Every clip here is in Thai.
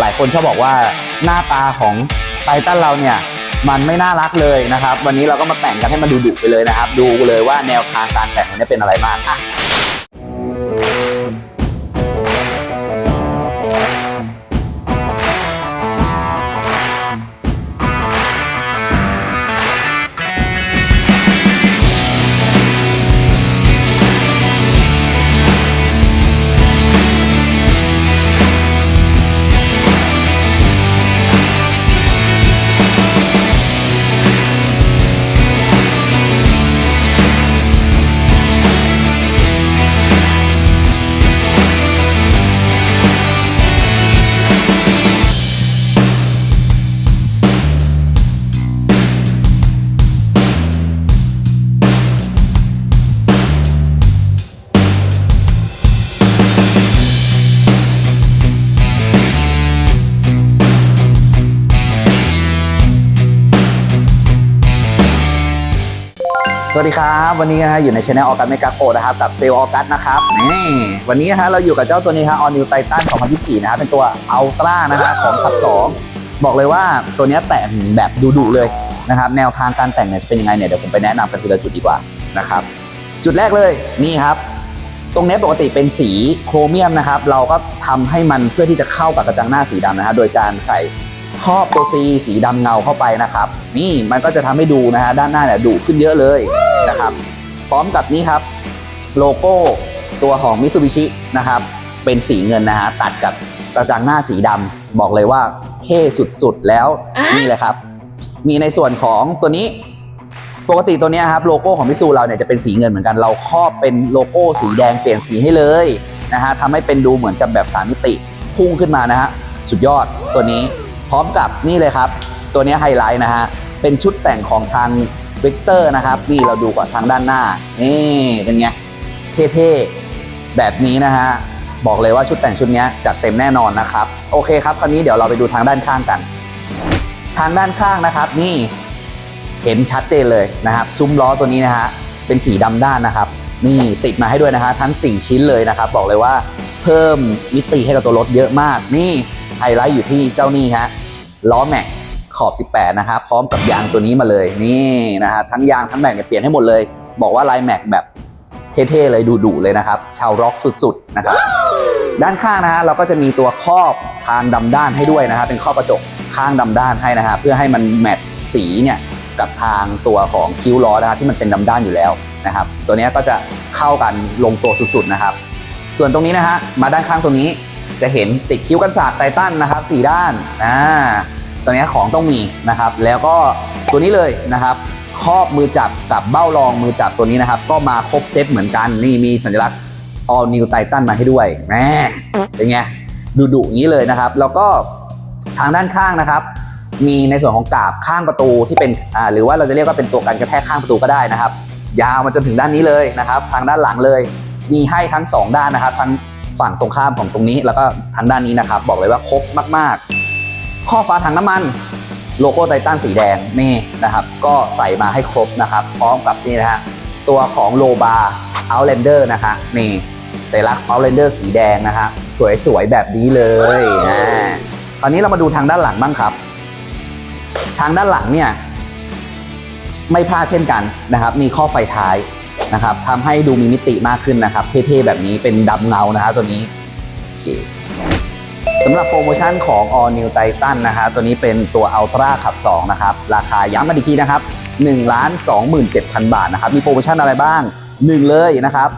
หลายคนชอบบอกว่าหน้าตาของไททันเราเนี่ยมันไม่น่ารักเลยนะครับ วันนี้เราก็มาแต่งกันให้มันดูดุไปเลยนะครับ ดูเลยว่าแนวทางการแต่งมันเป็นอะไรบ้างอะ สวัสดีครับ วันนี้นะฮะอยู่ในช anel ออกัสเมกาโ o นะครับกับเซลล์ออกัสนะครับนี่วันนี้ฮะเราอยู่กับเจ้าตัวนี้ครับ All New Titan 2024 นะครับเป็นตัว Ultra นะฮะของขับ 2 บอกเลยว่าตัวนี้แต่งแบบดุๆเลยนะครับแนวทางการแต่งเนี่ยจะเป็นยังไงเนี่ยเดี๋ยวผมไปแนะนำกันทีละจุดดีกว่านะครับจุดแรกเลยนี่ครับ ตรงเนี้ปกติเป็นสีโครเมียมนะครับเราก็ทำให้มันเพื่อที่จะเข้ากับกระจังหน้าสีดำนะฮะโดยการใส่ ครอบตัว C สีดำเงาเข้าไปนะครับ นี่มันก็จะทำให้ดูนะฮะด้านหน้าเนี่ยดุขึ้นเยอะเลยนะครับ พร้อมกับนี้ครับ โลโก้ตัวของมิ t ซูบิชินะครับ เป็นสีเงินนะฮะตัดกับกระจังหน้าสีดำบอกเลยว่าเท่สุดๆแล้วนี่เลยครับ มีในส่วนของตัวนี้ปกติตัวเนี้ยครับโลโก้ของมิซูเราเนี่ยจะเป็นสีเงินเหมือนกันเราครอบเป็นโลโก้สีแดงเปลี่ยนสีให้เลยนะฮะทำให้เป็นดูเหมือนกับแบบสามมิติพุ่งขึ้นมานะฮะสุดยอดตัวนี้ พร้อมกับนี่เลยครับ ตัวนี้ไฮไลท์นะฮะ เป็นชุดแต่งของทางวิกเตอร์นะครับ นี่เราดูก่อนทางด้านหน้า นี่เป็นไง เท่ๆ แบบนี้นะฮะ บอกเลยว่าชุดแต่งชุดนี้จัดเต็มแน่นอนนะครับ โอเคครับ คราวนี้เดี๋ยวเราไปดูทางด้านข้างกัน ทางด้านข้างนะครับ นี่เห็นชัดเจนเลยนะครับ ซุ้มล้อตัวนี้นะฮะ เป็นสีดำด้านนะครับ นี่ติดมาให้ด้วยนะฮะทั้ง 4 ชิ้นเลยนะครับ บอกเลยว่าเพิ่มมิติให้กับตัวรถเยอะมาก นี่ไฮไลท์อยู่ที่เจ้านี่ฮะ ล้อแม็กขอบ 18 นะครับพร้อมกับยางตัวนี้มาเลยนี่นะฮะทั้งยางทั้งแม็กเนี่ยเปลี่ยนให้หมดเลย บอกว่าลายแม็กแบบเท่ๆเลยดุๆเลยนะครับ ชาวร็อกสุดๆนะครับ ด้านข้างนะฮะเราก็จะมีตัวครอบทางดำด้านให้ด้วยนะฮะเป็นครอบกระจกข้างดำด้านให้นะฮะเพื่อให้มันแมทสีเนี่ยกับทางตัวของคิ้วล้อนะฮะที่มันเป็นดำด้านอยู่แล้วนะครับ ตัวนี้ก็จะเข้ากันลงตัวสุดๆนะครับ ส่วนตรงนี้นะฮะมาด้านข้างตรงนี้ จะเห็นติดคิ้วกันศาสตร์ไททันนะครับสี่ด้านอ่าตัวนี้ของต้องมีนะครับ แล้วก็ตัวนี้เลยนะครับครอบมือจับกับเบ้ารองมือจับตัวนี้นะครับ ก็มาครบเซตเหมือนกัน นี่มีสัญลักษณ์ All New Titan มาให้ด้วยแหมเป็นไงดุดุๆอย่างนี้เลยนะครับ แล้วก็ทางด้านข้างนะครับ มีในส่วนของกาบข้างประตูที่เป็นอ่าหรือว่าเราจะเรียกว่าเป็นตัวกันกระแทกข้างประตูก็ได้นะครับ ยาวมาจนถึงด้านนี้เลยนะครับ ทางด้านหลังเลย มีให้ทั้ง 2 ด้านนะครับ ทั้ง ฝั่งตรงข้ามของตรงนี้ แล้วก็ทางด้านนี้นะครับ บอกเลยว่าครบมาก ๆ ข้อฝาถังน้ำมันโลโก้ไททันสีแดงนี่นะครับ ก็ใส่มาให้ครบนะครับ พร้อมกับนี่นะฮะตัวของโลบาเอาเลนเดอร์นะคะนี่สัญลักษณ์เอาเลนเดอร์สีแดงนะฮะสวย ๆ แบบนี้เลยอ่าตอนนี้เรามาดูทางด้านหลังบ้างครับ ทางด้านหลังเนี่ยไม่พลาดเช่นกันนะครับนี่ข้อไฟท้าย นะครับทำให้ดูมีมิติมากขึ้นนะครับ เท่ๆ แบบนี้เป็นดำเงานะครับตัวนี้โอเคสำหรับโปรโมชั่นของ All New Titan นะฮะตัวนี้เป็นตัว Ultra ขับ 2 นะครับ ราคาย้ำมาอีกทีนะครับ1ล้าน27,000 บาทนะครับ มีโปรโมชั่นอะไรบ้าง 1 เลยนะครับ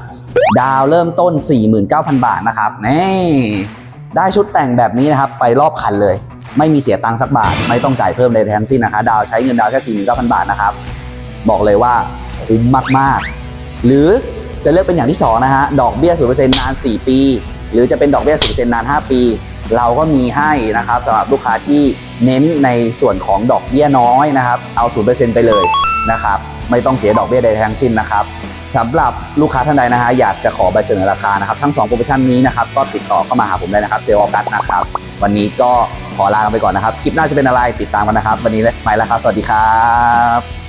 ดาวเริ่มต้น 49,000 บาทนะครับนี่ได้ชุดแต่งแบบนี้นะครับ ไปรอบคันเลย ไม่มีเสียตังค์สักบาท ไม่ต้องจ่ายเพิ่มเลยทั้งสิ้นนะคะ ดาวใช้เงินดาวแค่ 49,000 บาทนะครับ บอกเลยว่าคุ้มมากๆ หรือจะเลือกเป็นอย่างที่ 2 นะฮะ ดอกเบี้ย 0%นาน 4 ปี หรือจะเป็นดอกเบี้ย 0%นาน 5 ปี เราก็มีให้นะครับสำหรับลูกค้าที่เน้นในส่วนของดอกเบี้ยน้อยนะครับ เอา 0%ไปเลยนะครับ ไม่ต้องเสียดอกเบี้ยใดทั้งสิ้นนะครับสำหรับลูกค้าท่านใดนะฮะอยากจะขอใบเสนอราคานะครับ ทั้ง 2 โปรโมชั่นนี้นะครับ ก็ติดต่อเข้ามาหาผมได้นะครับเซลล์ออกัสนะครับ วันนี้ก็ขอลาไปก่อนนะครับ คลิปหน้าจะเป็นอะไรติดตามกันนะครับ วันนี้ไปแล้วครับ สวัสดีครับ